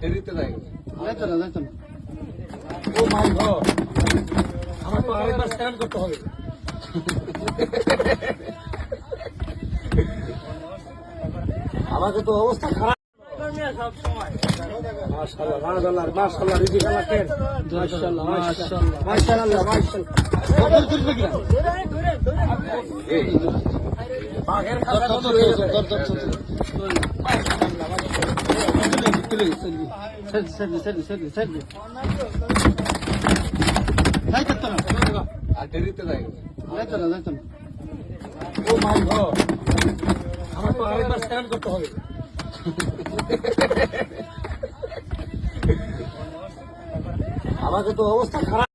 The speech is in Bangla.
দেরিতে যাই গড আমার তো আরেকবার স্ক্যান করতে হবে। আমাকে তো অবস্থা খারাপ। মাশাআল্লাহ মাশাআল্লাহ মাশাআল্লাহ রিজিক দেরিতে যাই। Oh my God. আমার তো আরেকবার স্ক্যান করতে হবে। আমাকে তো অবস্থা খারাপ